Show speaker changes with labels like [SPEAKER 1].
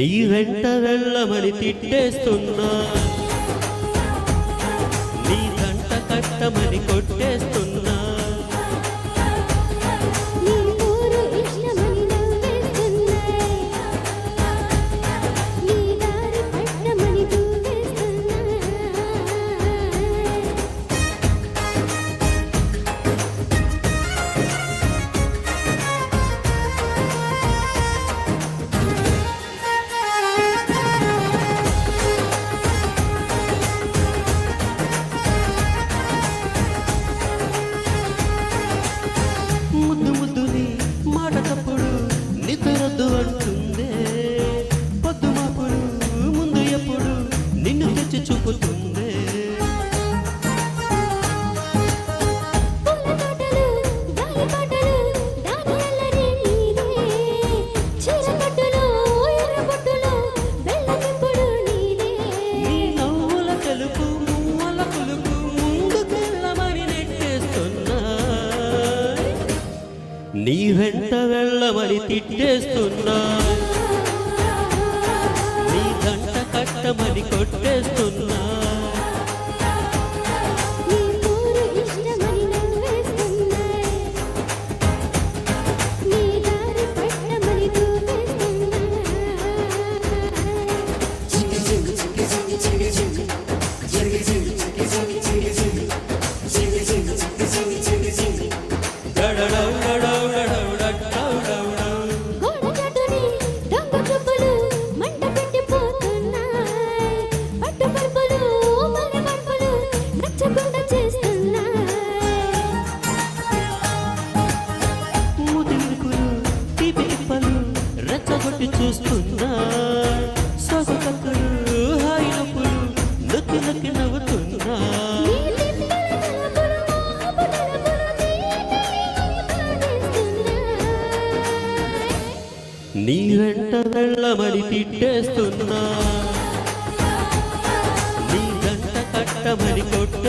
[SPEAKER 1] నీ వెంట వెళ్ళమని తిట్టేస్తున్నా. துன்ப
[SPEAKER 2] నీ
[SPEAKER 1] వెంట వెళ్ళమని తిట్టేస్తున్నా. నీ గంట కట్టమని కొట్టేస్తున్నా. తప్పి చూస్తున్నా. సగు కక్కలు హాయి నొప్పులు నక్కి నక్కి నవ్వుతున్నా.
[SPEAKER 2] నీ
[SPEAKER 1] వెంట వెళ్ళమని తిట్టేస్తున్నా. నీ గంట కట్టమని కొట్టు